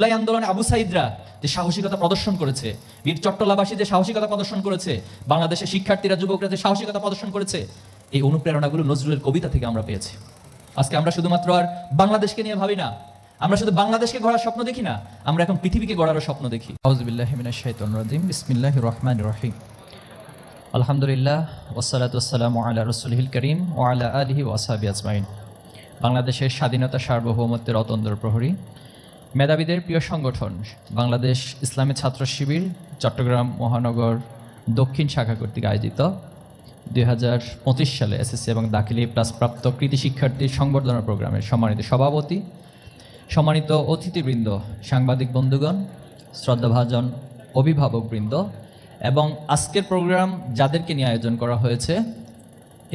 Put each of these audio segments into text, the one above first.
জুলাই আন্দোলনে আবু সাইদরা যে সাহসিকতা প্রদর্শন করেছে, বীর চট্টলাবাসী যে সাহসিকতা প্রদর্শন করেছে, বাংলাদেশের শিক্ষার্থীরা, যুবকরা যে সাহসিকতা প্রদর্শন করেছে, এই অনুপ্রেরণাগুলো নজরুলের কবিতা থেকে আমরা পেয়েছি। আজকে আমরা শুধুমাত্র আর বাংলাদেশকে নিয়ে ভাবি না, আমরা শুধু বাংলাদেশকে গড়ার স্বপ্ন দেখি না, আমরা এখন পৃথিবীকে গড়ারও স্বপ্ন দেখি। আউজবিল্লাহ মিনাশ শাইতানির বিসমিল্লাহির রহমানির রহিম। আলহামদুলিল্লাহ ওসালাত ওসালাম আলা রসুলহিল করিম ও আলা আলহি ওয়াসাবি আজমাইন। বাংলাদেশের স্বাধীনতা সার্বভৌমত্বের অতন্দ্র প্রহরী মেধাবীদের প্রিয় সংগঠন, বাংলাদেশ ইসলামী ছাত্র শিবির, চট্টগ্রাম মহানগর দক্ষিণ শাখা কর্তৃক আয়োজিত দুই হাজার পঁচিশ সালে এসএসসি এবং দাখিলি প্লাস প্রাপ্ত কৃতি শিক্ষার্থী সংবর্ধনা প্রোগ্রামের সম্মানিত সভাপতি, সম্মানিত অতিথিবৃন্দ, সাংবাদিক বন্ধুগণ, শ্রদ্ধাভাজন অভিভাবকবৃন্দ এবং আজকের প্রোগ্রাম যাদেরকে নিয়ে আয়োজন করা হয়েছে,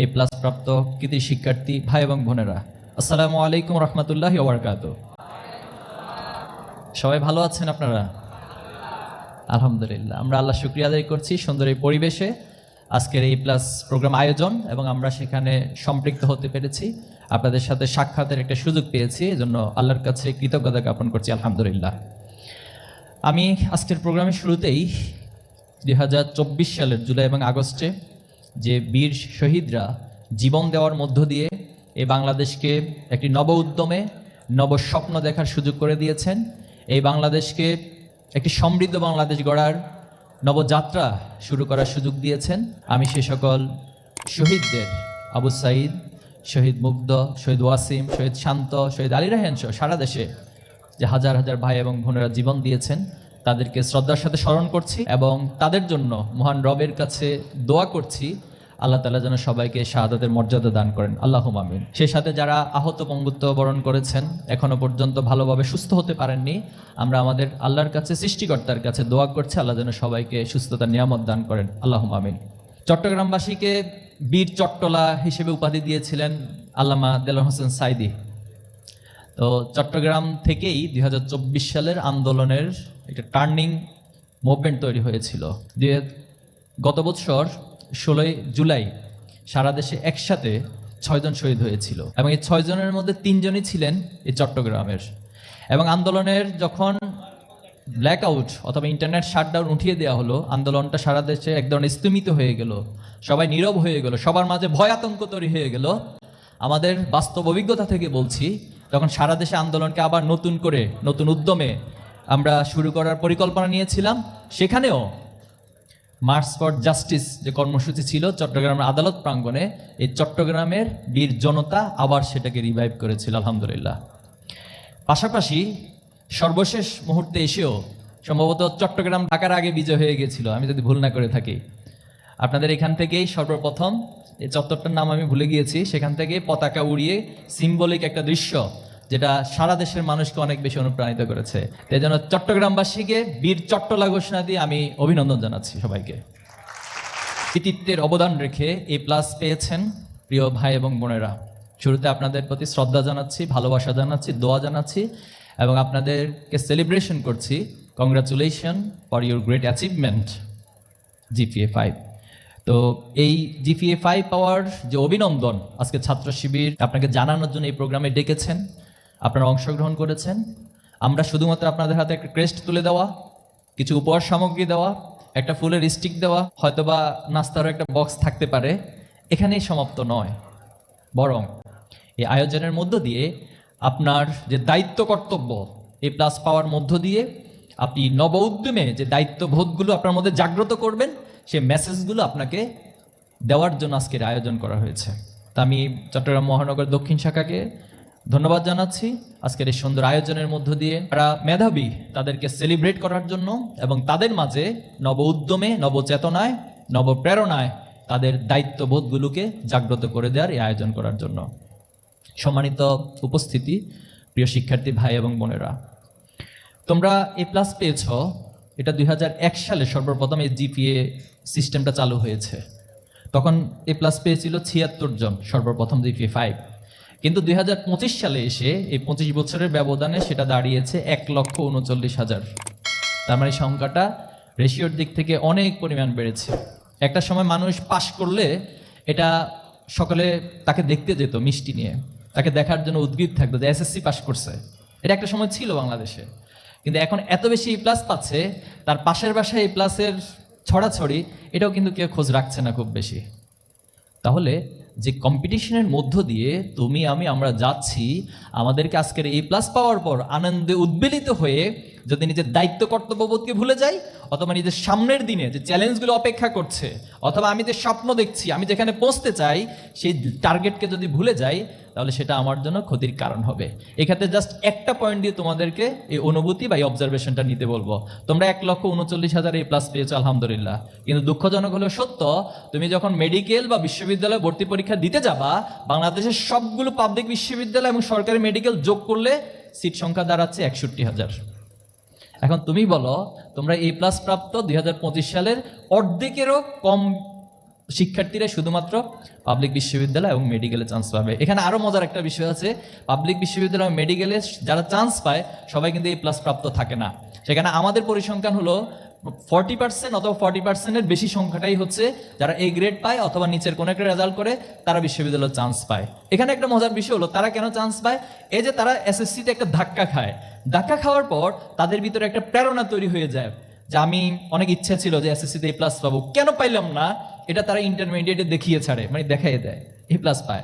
এ প্লাস প্রাপ্ত কৃতি শিক্ষার্থী ভাই এবং বোনেরা। আসসালামু আলাইকুম রহমতুল্লাহ ওবরকাত সবাই ভালো আছেন আপনারা? আলহামদুলিল্লাহ। আমরা আল্লাহ শুক্রিয়া আদায় করছি সুন্দর এই পরিবেশে। আজকের এই প্লাস প্রোগ্রাম আয়োজন এবং আমরা সেখানে সম্পৃক্ত হতে পেরেছি। আপনাদের সাথে সাক্ষাতের একটা সুযোগ পেয়েছি, এজন্য আল্লাহর কাছে কৃতজ্ঞতা জ্ঞাপন করছি, আলহামদুলিল্লাহ। আমি আজকের প্রোগ্রামের শুরুতেই দুই হাজার চব্বিশ সালের জুলাই এবং আগস্টে যে বীর শহীদরা জীবন দেওয়ার মধ্য দিয়ে এই বাংলাদেশকে একটি নব উদ্যমে, নব স্বপ্ন দেখার সুযোগ করে দিয়েছেন এই বাংলাদেশকে একটি সমৃদ্ধ বাংলাদেশ গড়ার নবযাত্রা শুরু করার সুযোগ দিয়েছেন আমি সে সকল শহীদদের, আবু সাইদ, শহীদ মুগ্ধ, শহীদ ওয়াসিম, শহীদ শান্ত, শহীদ আলী রাহেন সহ সারা দেশে যে হাজার হাজার ভাই এবং বোনেরা জীবন দিয়েছেন, তাদেরকে শ্রদ্ধার সাথে স্মরণ করছি এবং তাদের জন্য মহান রবের কাছে দোয়া করছি আল্লাহ তালা যেন সবাইকে শাহাদাতের মর্যাদা দান করেন। আল্লাহ আমিন। সেই সাথে যারা আহত পঙ্গুত্ব বরণ করেছেন, এখনও পর্যন্ত ভালোভাবে সুস্থ হতে পারেননি, আমরা আমাদের আল্লাহর কাছে, সৃষ্টিকর্তার কাছে দোয়া করছি, আল্লাহ যেন সবাইকে সুস্থতার নিয়ামত দান করেন। আল্লাহ আমিন। চট্টগ্রামবাসীকে বীর চট্টলা হিসেবে উপাধি দিয়েছিলেন আল্লামা দেলোয়ার হোসেন সাইদি। তো চট্টগ্রাম থেকেই দুই হাজার চব্বিশ সালের আন্দোলনের একটা টার্নিং মুভমেন্ট তৈরি হয়েছিল। দুই গত বছর ষোলোই জুলাই সারা দেশে একসাথে ছয়জন শহীদ হয়েছিল এবং এই ছয়জনের মধ্যে তিনজনই ছিলেন এই চট্টগ্রামের। এবং আন্দোলনের যখন ব্ল্যাক আউট অথবা ইন্টারনেট শাটডাউন উঠিয়ে দেওয়া হলো, আন্দোলনটা সারা দেশে এক ধরনের স্তমিত হয়ে গেল, সবাই নীরব হয়ে গেল, সবার মাঝে ভয় আতঙ্ক তৈরি হয়ে গেল। আমাদের বাস্তব অভিজ্ঞতা থেকে বলছি তখন সারা দেশে আন্দোলনকে আবার নতুন করে, নতুন উদ্যমে আমরা শুরু করার পরিকল্পনা নিয়েছিলাম, সেখানেও মার্চ ফর জাস্টিস যে কর্মসূচি ছিল, চট্টগ্রামের আদালত প্রাঙ্গণে এই চট্টগ্রামের বীর জনতা আবার সেটাকে রিভাইভ করেছিল, আলহামদুলিল্লাহ। পাশাপাশি সর্বশেষ মুহূর্তে এসেও সম্ভবত চট্টগ্রাম ঢাকার আগে বিজয় হয়ে গেছিল, আমি যদি ভুল না করে থাকি। আপনাদের এখান থেকেই সর্বপ্রথম এই চত্বরটার নাম আমি ভুলে গিয়েছি, সেখান থেকে পতাকা উড়িয়ে সিম্বলিক একটা দৃশ্য যেটা সারা দেশের মানুষকে অনেক বেশি অনুপ্রাণিত করেছে। তাই জন্য চট্টগ্রামবাসীকে বীর চট্টলা ঘোষণা দিয়ে আমি অভিনন্দন জানাচ্ছি সবাইকে। কৃতিত্বের অবদান রেখে এ প্লাস পেয়েছেন প্রিয় ভাই এবং বোনেরা। শুরুতে আপনাদের প্রতি শ্রদ্ধা জানাচ্ছি, ভালোবাসা জানাচ্ছি, দোয়া জানাচ্ছি এবং আপনাদেরকে সেলিব্রেশন করছি। Congratulation for your great achievement GPA five তো এই জিপিএ ফাইভ পাওয়ার যে অভিনন্দন, আজকে ছাত্র শিবির আপনাকে জানানোর জন্য এই প্রোগ্রামে ডেকেছেন। আপনারা অংশগ্রহণ করেছেন। আমরা শুধুমাত্র আপনাদের হাতে একটা ক্রেস্ট তুলে দেওয়া, কিছু উপহার সামগ্রী দেওয়া, একটা ফুলের স্টিক দেওয়া, হয়তোবা নাস্তারও একটা বক্স থাকতে পারে। এখানেই সমাপ্ত নয়। বরং এই আয়োজনের মধ্য দিয়ে আপনার যে দায়িত্ব কর্তব্য, এই প্লাস পাওয়ার মধ্য দিয়ে আপনি নব উদ্যমে যে দায়িত্ববোধগুলো আপনার মধ্যে জাগ্রত করবেন সে মেসেজগুলো আপনাকে দেওয়ার জন্য আজকের আয়োজন করা হয়েছে। তা আমি চট্টগ্রাম মহানগর দক্ষিণ শাখাকে ধন্যবাদ জানাচ্ছি। আজকের এই সুন্দর আয়োজনের মধ্য দিয়ে তারা মেধাবী, তাদেরকে সেলিব্রেট করার জন্য এবং তাদের মাঝে নব উদ্যমে নবচেতনায় নবপ্রেরণায় তাদের দায়িত্ববোধগুলোকে জাগ্রত করে দেওয়ার এই আয়োজন করার জন্য। সম্মানিত উপস্থিতি, প্রিয় শিক্ষার্থী ভাই এবং বোনেরা, তোমরা এ প্লাস পেয়েছ। এটা দুই হাজার এক সালে সর্বপ্রথম এই জিপিএ সিস্টেমটা চালু হয়েছে। তখন এ প্লাস পেয়েছিল ছিয়াত্তর জন সর্বপ্রথম জিপিএ ফাইভ কিন্তু দু হাজার পঁচিশ সালে এসে এই পঁচিশ বছরের ব্যবধানে সেটা দাঁড়িয়েছে এক লক্ষ উনচল্লিশ হাজার। তার মানে সংখ্যাটা রেশিওর দিক থেকে অনেক পরিমাণ বেড়েছে। একটা সময় মানুষ পাশ করলে এটা সকলে তাকে দেখতে যেত মিষ্টি নিয়ে। তাকে দেখার জন্য উদ্ভিদ থাকতো যে এসএসসি পাশ করছে। এটা একটা সময় ছিল বাংলাদেশে। কিন্তু এখন এত বেশি এ প্লাস পাচ্ছে, তার পাশের বাসায় এ প্লাসের ছড়াছড়ি, এটাও কিন্তু কেউ খোঁজ রাখছে না খুব বেশি। তাহলে যে কম্পিটিশনের মধ্য দিয়ে তুমি, আমি, আমরা যাচ্ছি, আমাদেরকে আজকের এই প্লাস পাওয়ার পর আনন্দে উদ্বেলিত হয়ে যদি নিজের দায়িত্ব কর্তব্যবোধকে ভুলে যাই, অথবা নিজের সামনের দিনে যে চ্যালেঞ্জগুলো অপেক্ষা করছে, অথবা আমি যে স্বপ্ন দেখছি, আমি যেখানে পৌঁছতে চাই, সেই টার্গেটকে যদি ভুলে যাই, তাহলে সেটা আমার জন্য ক্ষতির কারণ হবে। এক্ষেত্রে জাস্ট একটা পয়েন্ট দিয়ে তোমাদেরকে এই অনুভূতি বা এই অবজারভেশনটা নিতে বলব। তোমরা এক লক্ষ উনচল্লিশ হাজার এই প্লাস পেয়েছ, আলহামদুলিল্লাহ। কিন্তু দুঃখজনক হলেও সত্য, তুমি যখন মেডিকেল বা বিশ্ববিদ্যালয় ভর্তি পরীক্ষা দিতে যাবা, বাংলাদেশের সবগুলো পাবলিক বিশ্ববিদ্যালয় এবং সরকারি মেডিকেল যোগ করলে সিট সংখ্যা দাঁড়াচ্ছে একষট্টি হাজার। এখন তুমি বলো, তোমরা এই প্লাস প্রাপ্ত দুই হাজার পঁচিশ সালের অর্ধেকেরও কম শিক্ষার্থীরা শুধুমাত্র পাবলিক বিশ্ববিদ্যালয় এবং মেডিকেলে চান্স পাবে। এখানে আরও মজার একটা বিষয় আছে পাবলিক বিশ্ববিদ্যালয় এবং মেডিকেলে যারা চান্স পায়, সবাই কিন্তু এই প্লাস প্রাপ্ত থাকে না। সেখানে আমাদের পরিসংখ্যান হলো ফর্টি পার্সেন্ট অথবা ফর্টি পার্সেন্টের বেশি সংখ্যাটাই হচ্ছে যারা এ গ্রেড পায় অথবা নিচের কোনো একটা রেজাল্ট করে, তারা বিশ্ববিদ্যালয়ের চান্স পায়। এখানে একটা মজার বিষয় হলো, তারা কেন চান্স পায়? এই যে তারা এসএসসিতে একটা ধাক্কা খায়। ধাক্কা খাওয়ার পর তাদের ভিতরে একটা প্রেরণা তৈরি হয়ে যায় যে আমি অনেক ইচ্ছা ছিল যে এসএসসিতে এ প্লাস পাবো। কেন পাইলাম না? এটা তারা ইন্টারমিডিয়েটে দেখিয়ে ছাড়ে মানে দেখাই দেয় এ প্লাস পায়।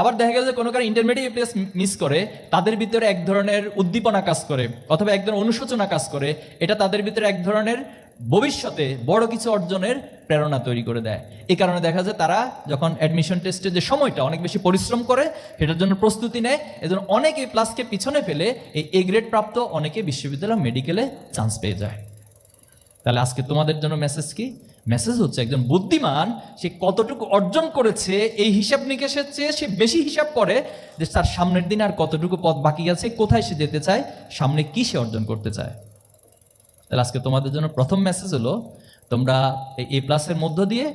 আবার দেখা গেল যে কোনো কারও ইন্টারমিডিয়েট প্লেস মিস করে, তাদের ভিতরে এক ধরনের উদ্দীপনা কাজ করে, অথবা এক ধরনের অনুশোচনা কাজ করে, এটা তাদের ভিতরে এক ধরনের ভবিষ্যতে বড় কিছু অর্জনের প্রেরণা তৈরি করে দেয়। এই কারণে দেখা যায় তারা যখন অ্যাডমিশন টেস্টের যে সময়টা অনেক বেশি পরিশ্রম করে, সেটার জন্য প্রস্তুতি নেয়, এজন্য অনেক প্লাসকে পিছনে ফেলে এই এ গ্রেড প্রাপ্ত অনেকে বিশ্ববিদ্যালয় মেডিকেলে চান্স পেয়ে যায়। তাহলে আজকে তোমাদের জন্য মেসেজ কি? মেসেজ হচ্ছে একজন বুদ্ধিমান, সে কতটুকু অর্জন করেছে, এই হিসাব নিকেশের চেয়ে সে বেশি হিসাব করে যে তার সামনের দিন আর কতটুকু পথ বাকি আছে, কোথায় সে যেতে চায়, সামনে কি সে অর্জন করতে চায়। তাহলে আজকে তোমাদের জন্য প্রথম মেসেজ হলো, তোমরা এই এ প্লাসের মধ্য দিয়ে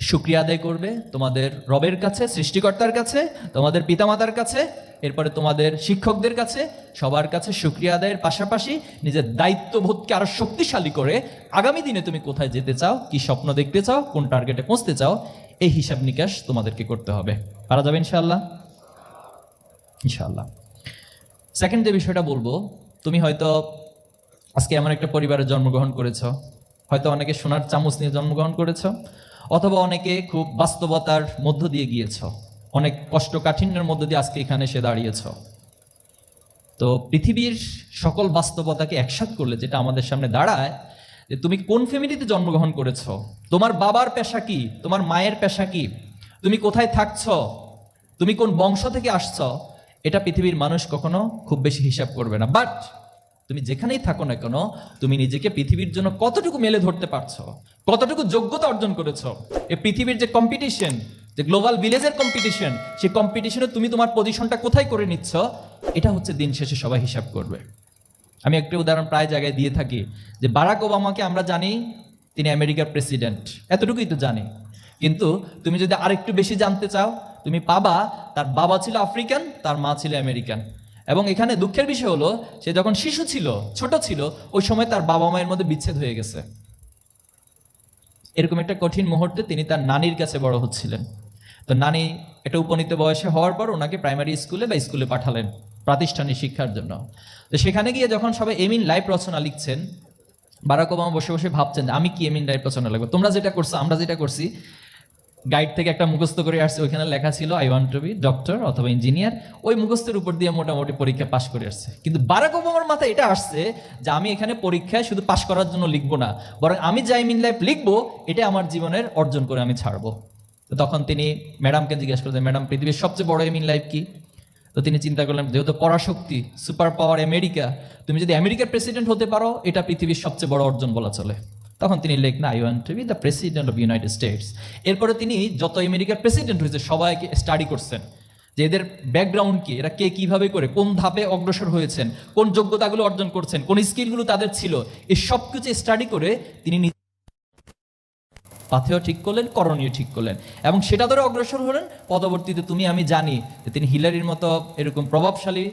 শুক্রিয়া আদায় করবে তোমাদের রবের কাছে, সৃষ্টিকর্তার কাছে, তোমাদের পিতামাতার কাছে, এরপরে তোমাদের শিক্ষকদের কাছে, সবার কাছে শুক্রিয়া আদায়ের পাশাপাশি নিজের দায়িত্ববোধকে আরও শক্তিশালী করে আগামী দিনে তুমি কোথায় যেতে চাও, কি স্বপ্ন দেখতে চাও, কোন টার্গেটে পৌঁছতে চাও, এই হিসাব নিকাশ তোমাদেরকে করতে হবে। পারা যাবে ইনশাল্লাহ ইনশাল্লাহ সেকেন্ড যে বিষয়টা বলব, তুমি হয়তো আজকে এমন একটা পরিবারে জন্মগ্রহণ করেছ, হয়তো অনেকে সোনার চামচ নিয়ে জন্মগ্রহণ করেছ অথবা অনেকে খুব বাস্তবতার মধ্য দিয়ে গিয়েছ। অনেক কষ্ট কাঠিন্যের মধ্য দিয়ে আজকে এখানে এসে দাঁড়িয়েছ। তো পৃথিবীর সকল বাস্তবতাকে একসাথ করলে যেটা আমাদের সামনে দাঁড়ায়, যে তুমি কোন ফ্যামিলিতে জন্মগ্রহণ করেছ? তোমার বাবার পেশা কি? তোমার মায়ের পেশা কি? তুমি কোথায় থাকছ? তুমি কোন বংশ থেকে আসছ? এটা পৃথিবীর মানুষ কখনো খুব বেশি হিসাব করবে না। বাট তুমি যেখানেই থাকো না কেন, তুমি নিজেকে পৃথিবীর জন্য কতটুকু মেলে ধরতে পারছ? কতটুকু যোগ্যতা অর্জন করেছ? এই পৃথিবীর যে কম্পিটিশন যে গ্লোবাল ভিলেজের কম্পিটিশন সেই কম্পিটিশনে তুমি তোমার পজিশনটা কোথায় করে নিচ্ছ, এটা হচ্ছে দিন শেষে সবাই হিসাব করবে। আমি একটা উদাহরণ প্রায় জায়গায় দিয়ে থাকি যে বারাক ওবামাকে আমরা জানি তিনি আমেরিকার প্রেসিডেন্ট এতটুকুই তো জানি। কিন্তু তুমি যদি আরেকটু বেশি জানতে চাও, তুমি পাবা তার বাবা ছিল আফ্রিকান তার মা ছিল আমেরিকান এবং এখানে দুঃখের বিষয় হলো, সে যখন শিশু ছিল, ছোট ছিল, ওই সময় তার বাবা মায়ের মধ্যে বিচ্ছেদ হয়ে গেছে। এরকম একটা কঠিন মুহূর্তে তিনি তার নানির কাছে বড় হচ্ছিলেন। তো নানি একটা উপনীত বয়সে হওয়ার পর ওনাকে প্রাইমারি স্কুলে বা স্কুলে পাঠালেন প্রাতিষ্ঠানিক শিক্ষার জন্য। তো সেখানে গিয়ে যখন সবাই এমিন লাইফ রচনা লিখছেন, বারাক ওবামা বসে বসে ভাবছেন আমি কি এমিন লাইফ রচনা লিখব? তোমরা যেটা করছ, আমরা যেটা করছি গাইড থেকে একটা মুখস্থ করে আসছে, ওইখানে লেখা ছিল I want to be doctor অথবা ইঞ্জিনিয়ার ওই মুখস্থের উপর দিয়ে মোটামুটি পরীক্ষা পাশ করে আসছে। কিন্তু বারাক ওবামার মাথায় এটা আসছে যে আমি এখানে পরীক্ষায় শুধু পাশ করার জন্য লিখব না, বরং আমি যাই মিন লাইফ লিখব, এটা আমার জীবনের অর্জন করে আমি ছাড়বো। তো তখন তিনি ম্যাডামকে জিজ্ঞেস করলেন, ম্যাডাম, পৃথিবীর সবচেয়ে বড় এমিন লাইফ কি? তো তিনি চিন্তা করলেন, যেহেতু পরাশক্তি, সুপার পাওয়ার আমেরিকা, তুমি যদি আমেরিকার প্রেসিডেন্ট হতে পারো, এটা পৃথিবীর সবচেয়ে বড় অর্জন বলা চলে। তখন তিনি লেখনা I want to be the president of United States এরপরে তিনি যত আমেরিকার প্রেসিডেন্ট হয়েছে, সবাইকে স্টাডি করছেন। যে এদের ব্যাকগ্রাউন্ড কি, এরা কে কীভাবে করে, কোন ধাপে অগ্রসর হয়েছেন, কোন যোগ্যতাগুলো অর্জন করছেন, কোন স্কিলগুলো তাদের ছিল এই সব কিছু স্টাডি করে তিনি পাথেও ঠিক করলেন, করণীয় ঠিক করলেন। এবং সেটা ধরে অগ্রসর হলেন, পরবর্তীতে তুমি, আমি জানি যে তিনি হিলারির মতো এরকম প্রভাবশালী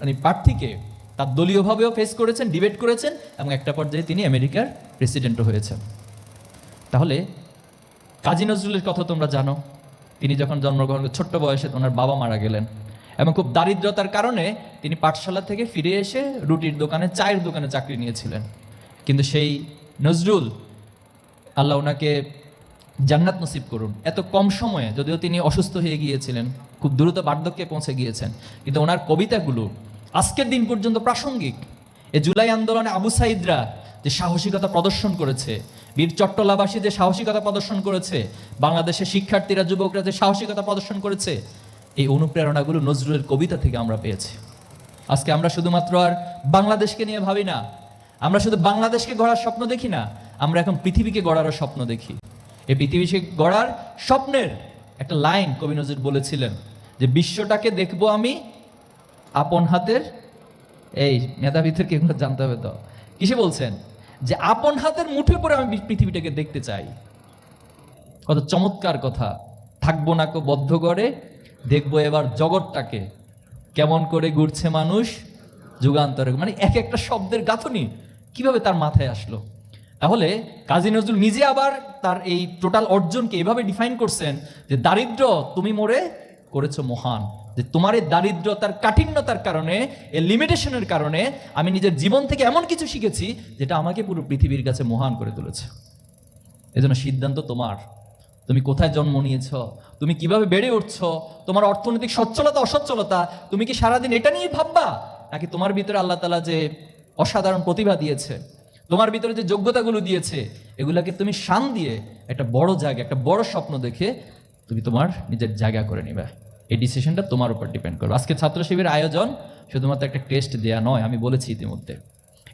মানে প্রার্থীকে তার দলীয়ভাবেও ফেস করেছেন ডিবেট করেছেন এবং একটা পর্যায়ে তিনি আমেরিকার প্রেসিডেন্টও হয়েছেন। তাহলে কাজী নজরুলের কথা তোমরা জানো, তিনি যখন জন্মগ্রহণ ছোট্ট বয়সে ওনার বাবা মারা গেলেন এবং খুব দারিদ্রতার কারণে তিনি পাঠশালা থেকে ফিরে এসে রুটির দোকানে, চায়ের দোকানে চাকরি নিয়েছিলেন। কিন্তু সেই নজরুল, আল্লাহ ওনাকে জান্নাত নসিব করুন। এত কম সময়ে যদিও তিনি অসুস্থ হয়ে গিয়েছিলেন, খুব দ্রুত বার্ধক্যে পৌঁছে গিয়েছেন, কিন্তু ওনার কবিতাগুলো আজকের দিন পর্যন্ত প্রাসঙ্গিক। এ জুলাই আন্দোলনে আবু সাইদরা যে সাহসিকতা প্রদর্শন করেছে, বীর চট্টলাবাসী যে সাহসিকতা প্রদর্শন করেছে, বাংলাদেশের শিক্ষার্থীরা, যুবকরা যে সাহসিকতা প্রদর্শন করেছে, এই অনুপ্রেরণাগুলো নজরুলের কবিতা থেকে আমরা পেয়েছি। আজকে আমরা শুধুমাত্র আর বাংলাদেশকে নিয়ে ভাবি না, আমরা শুধু বাংলাদেশকে গড়ার স্বপ্ন দেখি না, আমরা এখন পৃথিবীকে গড়ারও স্বপ্ন দেখি। এই পৃথিবীকে গড়ার স্বপ্নের একটা লাইন কবি নজরুল বলেছিলেন যে, বিশ্বটাকে দেখব আমি আপন হাতের, এই মেধাবীদেরকে এগুলো জানতে হবে তো। কিসে বলছেন? যে আপন হাতের মুঠে পরে আমি পৃথিবীটাকে দেখতে চাই। কত চমৎকার কথা। থাকব না কো বদ্ধ করে দেখব এবার জগৎটাকে। কেমন করে ঘুরছে মানুষ যুগান্তরে। মানে এক একটা শব্দের গাঁথনি কীভাবে তার মাথায় আসলো। তাহলে কাজী নজরুল নিজে আবার তার এই টোটাল অর্জনকে এভাবে ডিফাইন করছেন যে, দারিদ্র, তুমি মোরে করেছ মহান। যে তোমার এই দারিদ্রতার কাঠিন্যতার কারণে, এই লিমিটেশনের কারণে আমি নিজের জীবন থেকে এমন কিছু শিখেছি, যেটা আমাকে পুরো পৃথিবীর কাছে মহান করে তুলেছে। এজন্য সিদ্ধান্ত তোমার। তুমি কোথায় জন্ম নিয়েছ? তুমি কীভাবে বেড়ে উঠছ? তোমার অর্থনৈতিক সচ্ছলতা, অসচ্ছলতা, তুমি কি সারাদিন এটা নিয়ে ভাববা? নাকি তোমার ভিতরে আল্লাহ তালা যে অসাধারণ প্রতিভা দিয়েছে, তোমার ভিতরে যে যোগ্যতাগুলো দিয়েছে, এগুলাকে তুমি শান দিয়ে একটা বড় জায়গা একটা বড় স্বপ্ন দেখে তুমি তোমার নিজের জায়গা করে নিবে। এই ডিসিশনটা তোমার উপর ডিপেন্ড করবে। আজকে ছাত্র শিবির আয়োজন শুধুমাত্র একটা টেস্ট দেওয়া নয়, আমি বলেছি ইতিমধ্যে।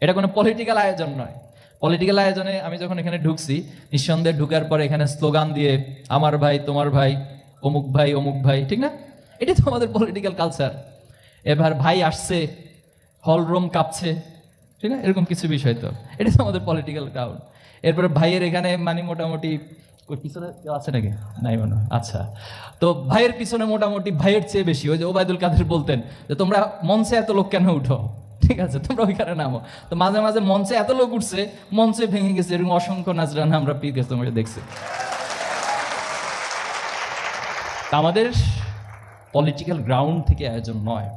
এটা কোনো পলিটিক্যাল আয়োজন নয়। পলিটিক্যাল আয়োজনে আমি যখন এখানে ঢুকছি, নিঃসন্দেহে ঢুকার পরে এখানে স্লোগান দিয়ে, আমার ভাই, তোমার ভাই, অমুক ভাই অমুক ভাই ঠিক না? এটাই তো আমাদের পলিটিক্যাল কালচার এবার ভাই আসছে হল রুম কাঁপছে, ঠিক না? এরকম কিছু বিষয় তো। এটা তো আমাদের পলিটিক্যাল গ্রাউন্ড এরপরে ভাইয়ের এখানে মানে মোটামুটি পিছনে কেউ আছে নাকি? নাই মনে আচ্ছা। তো ভাইয়ের পিছনে মোটামুটি ভাইয়ের চেয়ে বেশি, ওই যে ওবায়দুল কাদের বলতেন যে, তোমরা মঞ্চে এত লোক কেন উঠো? ঠিক আছে, তোমরা ওইখানে নামো। তো মাঝে মাঝে মঞ্চে এত লোক উঠছে, মঞ্চে ভেঙে গেছে, এরকম অসংখ্য নাচরানা আমরা পি গেছে, তোমরা দেখছি। আমাদের পলিটিক্যাল গ্রাউন্ড থেকে আয়োজন নয়।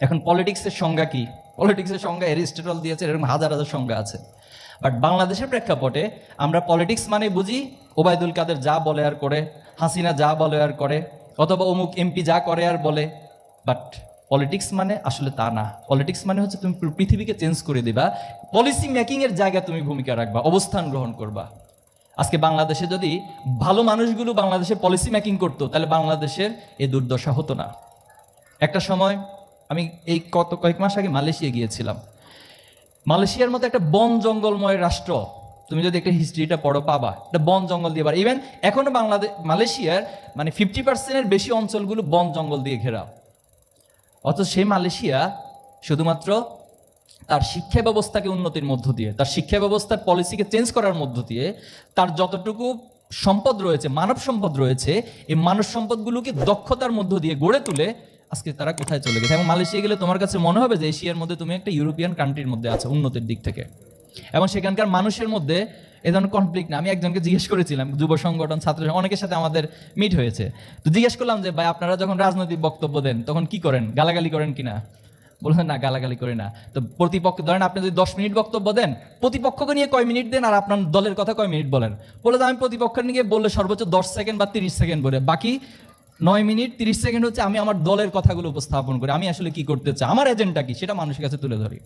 এখন পলিটিক্সের সংজ্ঞা কি? পলিটিক্সের সংজ্ঞা এরিস্টটল দিয়েছে, এরকম হাজার হাজার সংজ্ঞা আছে। বাট বাংলাদেশের প্রেক্ষাপটে আমরা পলিটিক্স মানে বুঝি, ওবায়দুল কাদের যা বলে আর করে, হাসিনা যা বলে আর করে, অথবা অমুক এমপি যা করে আর বলে, বাট পলিটিক্স মানে আসলে তা না। পলিটিক্স মানে হচ্ছে তুমি পৃথিবীকে চেঞ্জ করে দিবা পলিসি মেকিংয়ের জায়গায় তুমি ভূমিকা রাখবা, অবস্থান গ্রহণ করবা। আজকে বাংলাদেশে যদি ভালো মানুষগুলো বাংলাদেশে পলিসি মেকিং করতো, তাহলে বাংলাদেশের এই দুর্দশা হতো না। একটা সময় আমি এই কত কয়েক মাস আগে মালয়েশিয়া গিয়েছিলাম। মালয়েশিয়ার মতো একটা বন জঙ্গলময় রাষ্ট্র, তুমি যদি একটা হিস্ট্রিটা পড়ো পাবা এটা বন জঙ্গল দিয়ে পারে ইভেন এখনও বাংলাদেশ মালয়েশিয়ার মানে ফিফটি পার্সেন্টের বেশি অঞ্চলগুলো বন জঙ্গল দিয়ে ঘেরা। অথচ সেই মালয়েশিয়া শুধুমাত্র তার শিক্ষা ব্যবস্থাকে উন্নতির মধ্য দিয়ে, তার শিক্ষা ব্যবস্থার পলিসিকে চেঞ্জ করার মধ্য দিয়ে তার যতটুকু সম্পদ রয়েছে, মানব সম্পদ রয়েছে, এই মানব সম্পদগুলোকে দক্ষতার মধ্য দিয়ে গড়ে তুলে আজকে তারা কোথায় চলে গেছে? এবং মালয়েশিয়া গেলে তোমার কাছে মনে হবে যে এশিয়ার মধ্যে তুমি একটা ইউরোপিয়ান কান্ট্রির মধ্যে আছো, উন্নতির দিক থেকে। এবং সেখানকার মানুষের মধ্যে এ ধরনের কনফ্লিক্ট না, আমি একজনকে জিজ্ঞেস করেছিলাম, যুব সংগঠন, ছাত্র অনেকের সাথে আমাদের মিট হয়েছে। তো জিজ্ঞেস করলাম যে, ভাই, আপনারা যখন রাজনৈতিক বক্তব্য দেন, তখন কি করেন? গালাগালি করেন কিনা বলছেন, না, গালাগালি করে না। তো প্রতিপক্ষ, ধরেন আপনি যদি দশ মিনিট বক্তব্য দেন, প্রতিপক্ষকে নিয়ে কয় মিনিট দেন আর আপনার দলের কথা কয় মিনিট বলেন? বলে আমি প্রতিপক্ষের নিয়ে বললে সর্বোচ্চ দশ সেকেন্ড বা তিরিশ সেকেন্ড বলে, বাকি নয় মিনিট তিরিশ সেকেন্ড হচ্ছে আমি আমার দলের কথাগুলো উপস্থাপন করি। আমি আসলে কি করতে চাই? আমার এজেন্ডা কি? সেটা মানুষের কাছে তুলে ধরি।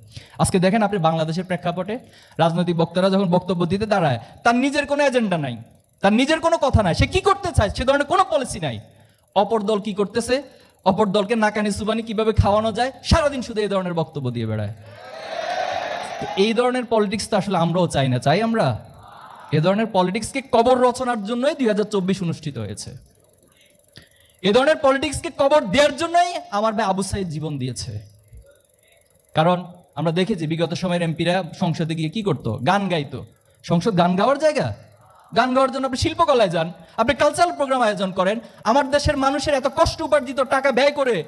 আজকে দেখেন আপনি বাংলাদেশের প্রেক্ষাপটে রাজনৈতিক বক্তারা যখন বক্তব্য দিতে দাঁড়ায়, তার নিজের কোনো এজেন্ডা নাই। তার নিজের কোনো কথা নাই। সে কি করতে চায়? সে ধরনের কোনো পলিসি নাই। অপর দল কি করতেছে? অপর দলকে নাকানি সুবানি কীভাবে খাওয়ানো যায়? সারাদিন শুধু এই ধরনের বক্তব্য দিয়ে বেড়ায়। এই ধরনের পলিটিক্স তো আসলে আমরাও চাই না। চাই আমরা? এ ধরনের পলিটিক্সকে কবর রচনার জন্যই দুই হাজার চব্বিশ অনুষ্ঠিত হয়েছে। এ ধরনের পলিটিক্সকে কবর দেওয়ার জন্যই আমার ভাই আবু সাইদ জীবন দিয়েছে। কারণ আমরা দেখেছি বিগত সময়ের এমপিরা সংসদে গিয়ে কি করতো? গান গাইতো। সংসদ গান গাওয়ার জায়গা? গান গাওয়ার জন্য আপনি শিল্পকলায় যান, আপনি কালচারাল প্রোগ্রাম আয়োজন করেন, আমার দেশের মানুষের এত কষ্ট উপার্জিত টাকা ব্যয় করে,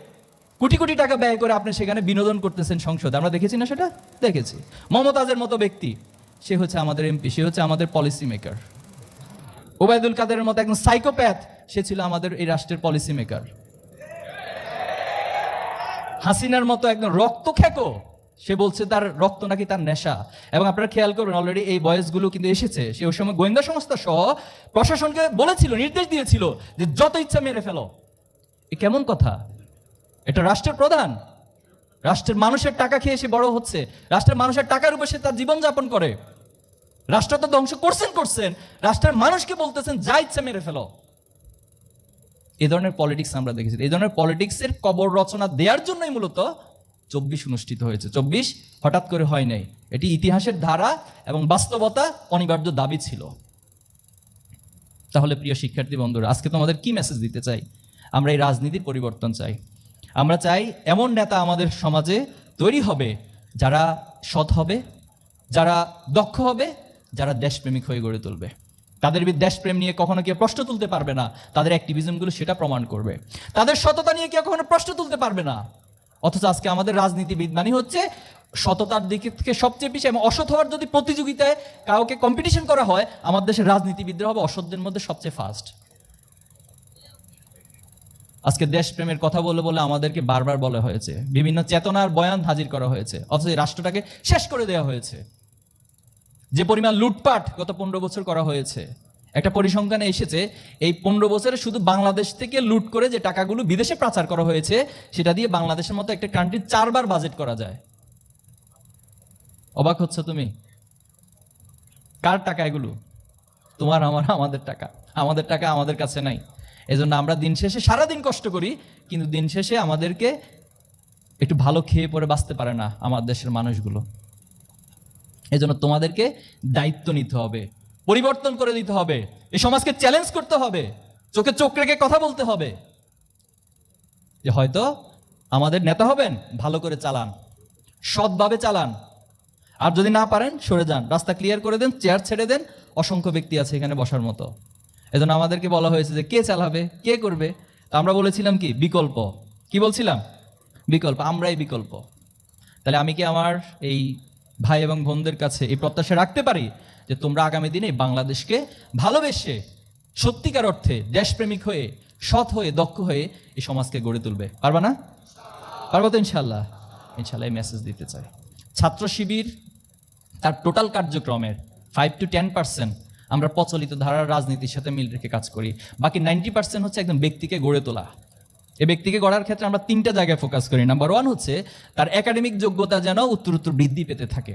কোটি কোটি টাকা ব্যয় করে আপনি সেখানে বিনোদন করতেছেন সংসদে। আমরা দেখেছি না সেটা? দেখেছি। মমতাজের মতো ব্যক্তি, সে হচ্ছে আমাদের এমপি, সে হচ্ছে আমাদের পলিসি মেকার ওবায়দুল কাদেরের মতো একজন সাইকোপ্যাথ সে ছিল আমাদের এই রাষ্ট্রের পলিসি মেকার হাসিনার মতো একদম রক্ত খেকো সে বলছে তার রক্ত নাকি তার নেশা। এবং আপনারা খেয়াল করবেন অলরেডি এই বয়সগুলো কিন্তু এসেছে। সে ওই সময় গোয়েন্দা সংস্থা সহ প্রশাসনকে বলেছিল, নির্দেশ দিয়েছিল যে যত ইচ্ছা মেরে ফেলো। এ কেমন কথা? এটা রাষ্ট্রের প্রধান। রাষ্ট্রের মানুষের টাকা খেয়ে সে বড় হচ্ছে। রাষ্ট্রের মানুষের টাকার উপর সে তার জীবনযাপন করে। রাষ্ট্র তো ধ্বংস করছেন করছেন। রাষ্ট্রের মানুষকে বলতেছেন, যা ইচ্ছা মেরে ফেলো। এই ধরনের পলিটিক্স আমরা দেখেছি। এই ধরনের পলিটিক্সের কবর রচনা দেওয়ার জন্যই মূলত চব্বিশ অনুষ্ঠিত হয়েছে। চব্বিশ হঠাৎ করে হয় নাই। এটি ইতিহাসের ধারা এবং বাস্তবতা অনিবার্য দাবি ছিল। তাহলে প্রিয় শিক্ষার্থী বন্ধুরা, আজকে তোমাদের কি মেসেজ দিতে চাই? আমরা এই রাজনীতির পরিবর্তন চাই। আমরা চাই এমন নেতা আমাদের সমাজে তৈরি হবে যারা সৎ হবে, যারা দক্ষ হবে, যারা দেশপ্রেমিক হয়ে গড়ে তুলবে। তাদের দেশপ্রেম নিয়ে কখনো কেউ প্রশ্ন তুলতে পারবে না। তাদের অ্যাক্টিভিজমগুলো সেটা প্রমাণ করবে। তাদের সততা নিয়ে কেউ কখনো প্রশ্ন তুলতে পারবে না। অথচ আজকে আমাদের রাজনীতিবিদ মানে হচ্ছে সততার দিক থেকে সবচেয়ে বেশি এবং অসৎ হওয়ার যদি প্রতিযোগিতায় কাউকে কম্পিটিশন করা হয় আমার দেশের রাজনীতিবিদরা হবে অসৎদের মধ্যে সবচেয়ে ফার্স্ট আজকে দেশপ্রেমের কথা বলে বলে আমাদেরকে বারবার বলা হয়েছে। বিভিন্ন চেতনার বয়ান হাজির করা হয়েছে। অথচ রাষ্ট্রটাকে শেষ করে দেওয়া হয়েছে। যে পরিমাণ লুটপাট গত পনেরো বছর করা হয়েছে, একটা পরিসংখ্যানে এসেছে, এই পনেরো বছরে শুধু বাংলাদেশ থেকে লুট করে যে টাকাগুলো বিদেশে পাচার করা হয়েছে, সেটা দিয়ে বাংলাদেশের মতো একটা কান্ট্রির চারবার বাজেট করা যায়। অবাক হচ্ছ তুমি? কার টাকা এগুলো? তোমার, আমার, আমাদের টাকা। আমাদের টাকা আমাদের কাছে নাই। এজন্য আমরা দিন শেষে সারাদিন কষ্ট করি, কিন্তু দিন শেষে আমাদেরকে একটু ভালো খেয়ে পরে বাঁচতে পারে না আমার দেশের মানুষগুলো। এজন্য তোমাদেরকে দায়িত্ব নিতে হবে, পরিবর্তন করে দিতে হবে এই সমাজকে চ্যালেঞ্জ করতে হবে, চোখে চোখ রেখে কথা বলতে হবে। যে হয়তো আমাদের নেতা হবেন, ভালো করে চালান, সৎভাবে চালান। আর যদি না পারেন, সরে যান, রাস্তা ক্লিয়ার করে দেন চেয়ার ছেড়ে দেন, অসংখ্য ব্যক্তি আছে এখানে বসার মতো। এজন্য আমাদেরকে বলা হয়েছে যে কে চালাবে, কে করবে? আমরা বলেছিলাম কি? বিকল্প। কি বলছিলাম? বিকল্প, আমরাই বিকল্প। তাহলে আমি কি আমার এই ভাই এবং বোনদের কাছে এই প্রত্যাশা রাখতে পারি যে তোমরা আগামী দিনে বাংলাদেশকে ভালোবেসে সত্যিকার অর্থে দেশপ্রেমিক হয়ে, সৎ হয়ে, দক্ষ হয়ে এই সমাজকে গড়ে তুলবে। পারবা না? পারব তো ইনশাল্লাহ ইনশাল্লাহ এই মেসেজ দিতে চাই। ছাত্র শিবির, তার টোটাল কার্যক্রমের ফাইভ টু টেন পার্সেন্ট আমরা প্রচলিত ধারার রাজনীতির সাথে মিল রেখে কাজ করি। বাকি নাইনটি পার্সেন্ট হচ্ছে একদম ব্যক্তিকে গড়ে তোলা। এই ব্যক্তিকে গড়ার ক্ষেত্রে আমরা তিনটা জায়গায় ফোকাস করি। নাম্বার ওয়ান হচ্ছে, তার একাডেমিক যোগ্যতা যেন উত্তর উত্তর বৃদ্ধি পেতে থাকে।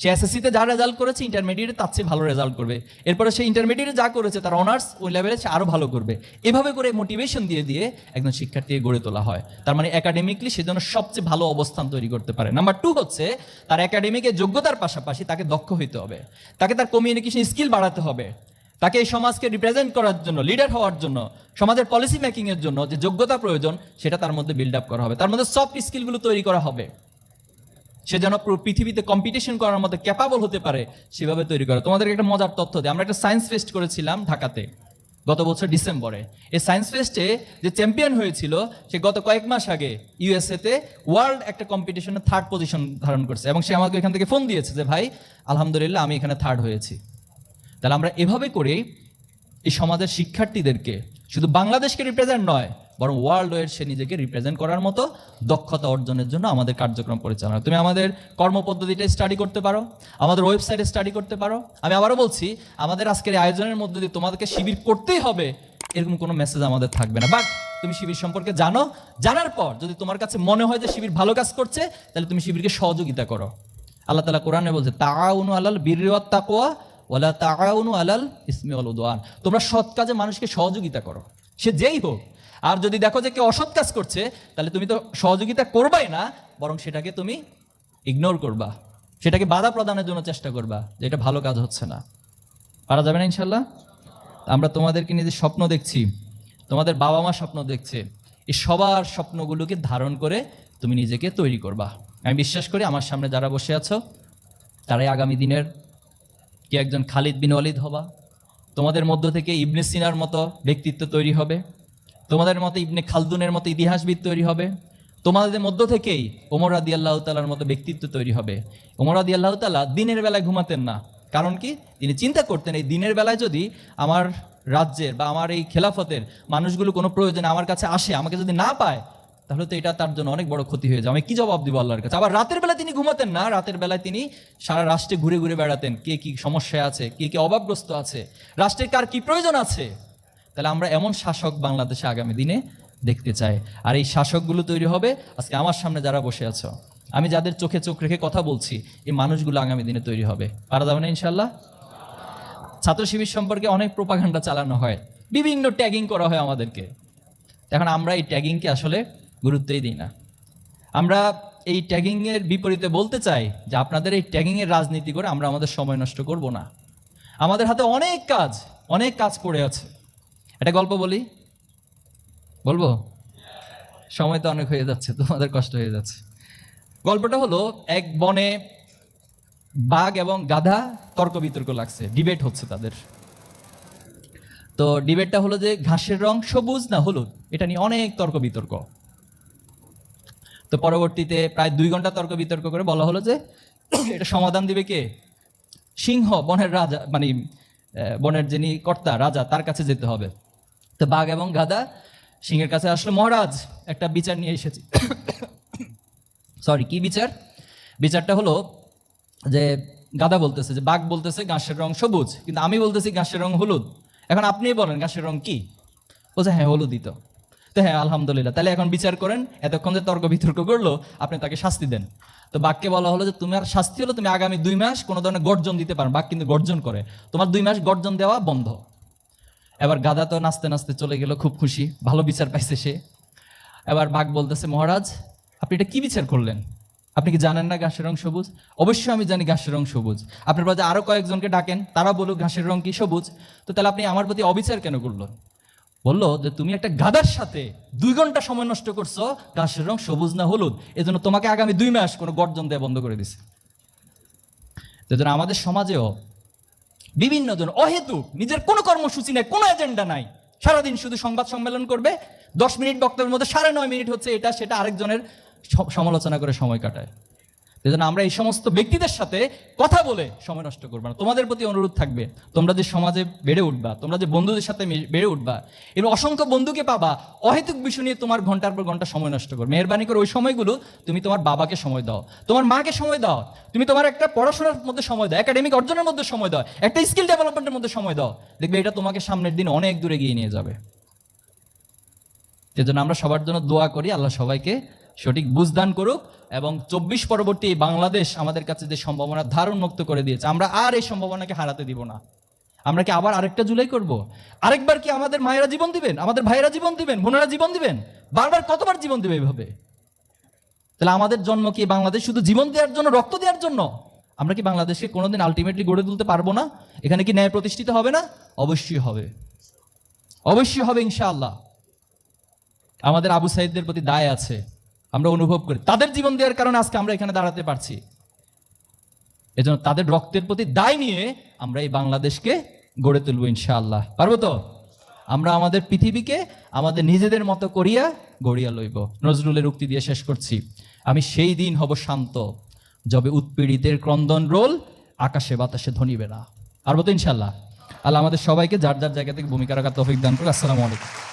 সে এসএসসিতে যা রেজাল্ট করেছে ইন্টারমিডিয়েটে তার চেয়ে ভালো রেজাল্ট করবে। এরপরে সে ইন্টারমিডিয়েটে যা করেছে, তার অনার্স ওই লেভেলে সে আরও ভালো করবে। এভাবে করে মোটিভেশন দিয়ে দিয়ে একজন শিক্ষার্থীকে গড়ে তোলা হয়। তার মানে একাডেমিকলি সে যেন সবচেয়ে ভালো অবস্থান তৈরি করতে পারে। নাম্বার টু হচ্ছে, তার একাডেমিকের যোগ্যতার পাশাপাশি তাকে দক্ষ হইতে হবে। তাকে তার কমিউনিকেশন স্কিল বাড়াতে হবে। তাকে এই সমাজকে রিপ্রেজেন্ট করার জন্য লিডার হওয়ার জন্য, সমাজের পলিসি মেকিং এর জন্য যে যোগ্যতা প্রয়োজন, সেটা তার মধ্যে বিল্ড আপ করা হবে। তার মধ্যে সফট স্কিলগুলো তৈরি করা হবে। সে যেন পৃথিবীতে কম্পিটিশন করার মধ্যে ক্যাপাবল হতে পারে, সেভাবে তৈরি করা। তোমাদেরকে একটা মজার তথ্য দিই। আমরা একটা সায়েন্স ফেস্ট করেছিলাম ঢাকাতে, গত বছর ডিসেম্বরে। এই সায়েন্স ফেস্টে যে চ্যাম্পিয়ন হয়েছিল, সে গত কয়েক মাস আগে ইউএসএ তে ওয়ার্ল্ড একটা কম্পিটিশনে থার্ড পজিশন ধারণ করছে। এবং সে আমাকে এখান থেকে ফোন দিয়েছে যে, ভাই, আলহামদুলিল্লাহ, আমি এখানে থার্ড হয়েছি। তাহলে আমরা এভাবে করে এই সমাজের শিক্ষার্থীদেরকে শুধু বাংলাদেশকে রিপ্রেজেন্ট নয়, বরং ওয়ার্ল্ড ওয়ের সে নিজেকে রিপ্রেজেন্ট করার মতো দক্ষতা অর্জনের জন্য আমাদের কার্যক্রম পরিচালনা তুমি আমাদের কর্মপদ্ধতিটা স্টাডি করতে পারো, আমাদের ওয়েবসাইটে স্টাডি করতে পারো। আমি আবারও বলছি, আমাদের আজকের আয়োজনের মধ্যে দিয়ে তোমাদেরকে শিবির করতেই হবে, এরকম কোনো মেসেজ আমাদের থাকবে না। বাট তুমি শিবির সম্পর্কে জানো, জানার পর যদি তোমার কাছে মনে হয় যে শিবির ভালো কাজ করছে, তাহলে তুমি শিবিরকে সহযোগিতা করো। আল্লাহ তালা কোরআনে বলছে, তাআউনু আলাল বিররি ওয়াত ওয়ালা তাআউনু আলাল ইসমি উদওয়ান। তোমরা সৎ কাজে মানুষকে সহযোগিতা করো। সে যেই হোক, আর যদি দেখো যে কেউ অসৎ কাজ করছে, তাহলে তুমি তো সহযোগিতা করবাই না, বরং সেটাকে তুমি ইগনোর করবা। সেটাকে বাধা প্রদানের জন্য চেষ্টা করবা যে এটা ভালো কাজ হচ্ছে না। পারা যাবে না ইনশাল্লাহ আমরা তোমাদেরকে নিজের স্বপ্ন দেখছি, তোমাদের বাবা মা স্বপ্ন দেখছে এই সবার স্বপ্নগুলোকে ধারণ করে তুমি নিজেকে তৈরি করবা। আমি বিশ্বাস করি আমার সামনে যারা বসে আছো, তারাই আগামী দিনের কি একজন খালিদ বিন ওয়ালিদ হবা? তোমাদের মধ্য থেকে ইবনে সিনার মতো ব্যক্তিত্ব তৈরি হবে। তোমাদের মতো ইবনে খালদুনের মতো ইতিহাসবিদ তৈরি হবে। তোমাদের মধ্য থেকেই ওমর রাদি আল্লাহ তালার মতো ব্যক্তিত্ব তৈরি হবে। ওমর রাদি আল্লাহ তালা দিনের বেলায় ঘুমাতেন না। কারণ কি? তিনি চিন্তা করতেন, এই দিনের বেলায় যদি আমার রাজ্যের বা আমার এই খেলাফতের মানুষগুলো কোনো প্রয়োজনে আমার কাছে আসে, আমাকে যদি না পায় তাহলে তো এটা তার জন্য অনেক বড় ক্ষতি হয়ে যায় আমি কি জবাব দিব আল্লাহর কাছে? আবার রাতের বেলা তিনি ঘুমাতেন না। রাতের বেলায় তিনি সারা রাষ্ট্রে ঘুরে ঘুরে বেড়াতেন। কে কি সমস্যায় আছে? কে কে অভাবগ্রস্ত আছে? রাষ্ট্রের কার কি প্রয়োজন আছে? তাহলে আমরা এমন শাসক বাংলাদেশে আগামী দিনে দেখতে চাই। আর এই শাসকগুলো তৈরি হবে। আজকে আমার সামনে যারা বসে আছো, আমি যাদের চোখে চোখ রেখে কথা বলছি, এই মানুষগুলো আগামী দিনে তৈরি হবে। পারা যাবে না ইনশাল্লাহ ছাত্র শিবির সম্পর্কে অনেক প্রোপাগান্ডা চালানো হয়। বিভিন্ন ট্যাগিং করা হয় আমাদেরকে। এখন আমরা এই ট্যাগিংকে আসলে গুরুত্বই দিই না। আমরা এই ট্যাগিংয়ের বিপরীতে বলতে চাই যে আপনাদের এই ট্যাগিংয়ের রাজনীতি করে আমরা আমাদের সময় নষ্ট করব না। আমাদের হাতে অনেক কাজ অনেক কাজ পড়ে আছে। একটা গল্প বলি? বলব? সময় তো অনেক হয়ে যাচ্ছে, তোমাদের কষ্ট হয়ে যাচ্ছে। গল্পটা হলো, এক বনে বাঘ এবং গাধা তর্ক বিতর্ক লাগছে ডিবেট হচ্ছে তাদের। তো ডিবেটটা হলো যে ঘাসের রং সবুজ না হলুদ? এটা নিয়ে অনেক তর্ক বিতর্ক তো পরবর্তীতে প্রায় দুই ঘণ্টা তর্ক বিতর্ক করে বলা হলো যে এটা সমাধান দিবে কে? সিংহ, বনের রাজা মানে বনের যিনি কর্তা, রাজা, তার কাছে যেতে হবে। তো বাঘ এবং গাধা সিংহের কাছে আসলে, মহারাজ, একটা বিচার নিয়ে এসেছি। সরি কি বিচার? বিচারটা হলো যে গাদা বলতেছে, যে বাঘ বলতেছে, ঘাসের রং সবুজ। কিন্তু আমি বলতেছি, ঘাসের রং হলুদ। এখন আপনিই বলেন, ঘাসের রং কি? বলছে হ্যাঁ হলুদই তো। তো হ্যাঁ আলহামদুলিল্লাহ। তাহলে এখন বিচার করেন, এতক্ষণ যে তর্ক বিতর্ক করল, আপনি তাকে শাস্তি দেন। তো বাঘকে বলা হলো যে, তোমার শাস্তি হলো তুমি আগামী দুই মাস কোনো ধরনের গর্জন দিতে পারো। বাঘ কিন্তু গর্জন করে। তোমার দুই মাস গর্জন দেওয়া বন্ধ। এবার গাদা তো নাচতে নাচতে চলে গেল, খুব খুশি। ভালো বিচার পাইছে সে। এবার বাঘ বলতেছে, মহারাজ, আপনি এটা কি বিচার করলেন? আপনি কি জানেন না ঘাসের রং সবুজ? অবশ্যই আমি জানি ঘাসের রং সবুজ। আপনার পাশে আরও কয়েকজনকে ডাকেন, তারা বলুক ঘাসের রং কি সবুজ? তো তাহলে আপনি আমার প্রতি অবিচার কেন করল বলল যে তুমি একটা গাদার সাথে দুই ঘণ্টা সময় নষ্ট করছ ঘাসের রং সবুজ না হলুদ, এজন্য তোমাকে আগামী দুই মাস কোনো গর্জন দেওয়া বন্ধ করে দিছে। এজন্য আমাদের সমাজেও বিভিন্ন জন অহেতুক, নিজের কোনো কর্মসূচি নেই, কোনো এজেন্ডা নাই, সারাদিন শুধু সংবাদ সম্মেলন করবে, দশ মিনিট বক্তব্যের মধ্যে সাড়ে নয় মিনিট হচ্ছে এটা, সেটা আরেকজনের সমালোচনা করে সময় কাটায়। সেজন্য আমরা এই সমস্ত ব্যক্তিদের সাথে কথা বলে সময় নষ্ট করব না। তোমাদের প্রতি অনুরোধ থাকবে, তোমরা যে সমাজে বেড়ে উঠবা, তোমরা যে বন্ধুদের সাথে বেড়ে উঠবা, এবং অসংখ্য বন্ধুকে পাবা, অহেতুক বিষয় নিয়ে তোমার ঘণ্টার পর ঘণ্টা সময় নষ্ট করবে। মেহরবানি করে ওই সময়গুলো তুমি তোমার বাবাকে সময় দাও, তোমার মাকে সময় দাও, তুমি তোমার একটা পড়াশোনার মধ্যে সময় দাও একাডেমিক অর্জনের মধ্যে সময় দাও, একটা স্কিল ডেভেলপমেন্টের মধ্যে সময় দাও। দেখবে এটা তোমাকে সামনের দিন অনেক দূরে গিয়ে নিয়ে যাবে। সেজন্য আমরা সবার জন্য দোয়া করি, আল্লাহ সবাইকে সঠিক বুঝদান করুক এবং চব্বিশ পরবর্তী বাংলাদেশ আমাদের কাছে যে সম্ভাবনা ধারণ মুক্ত করে দিয়েছে, আমরা আর এই সম্ভাবনাকে হারাতে দিব না। আমরা কি আবার আরেকটা জুলাই করব? আরেকবার কি আমাদের মায়েরা জীবন দিবেন? আমাদের ভাইয়েরা জীবন দিবেন? বোনেরা জীবন দিবেন? বারবার কতবার জীবন দিবে এইভাবে তাহলে আমাদের জন্ম কি বাংলাদেশ শুধু জীবন দেওয়ার জন্য, রক্ত দেওয়ার জন্য? আমরা কি বাংলাদেশকে কোনোদিন আলটিমেটলি গড়ে তুলতে পারব না? এখানে কি ন্যায় প্রতিষ্ঠিত হবে না? অবশ্যই হবে। অবশ্যই হবে ইনশাআল্লাহ। আমাদের আবু সাইদদের প্রতি দায় আছে। আমরা অনুভব করি। তাদের জীবন দেওয়ার কারণে আজকে আমরা এখানে দাঁড়াতে পারছি। এজন্য তাদের রক্তের প্রতি দায় নিয়ে আমরা এই বাংলাদেশকে গড়ে তুলবো ইনশাআল্লাহ। পারব তো? আমরা আমাদের পৃথিবীকে আমাদের নিজেদের মতো করিয়া গড়িয়া লইব। নজরুলের উক্তি দিয়ে শেষ করছি। আমি সেই দিন হব শান্ত, যবে উৎপীড়িতের ক্রন্দন রোল, আকাশে বাতাসে ধনিবে না পারব তো ইনশাল্লাহ আল্লাহ আমাদের সবাইকে যার যার জায়গা থেকে ভূমিকা রাখার তৌফিক দান করুক। আসসালামু আলাইকুম।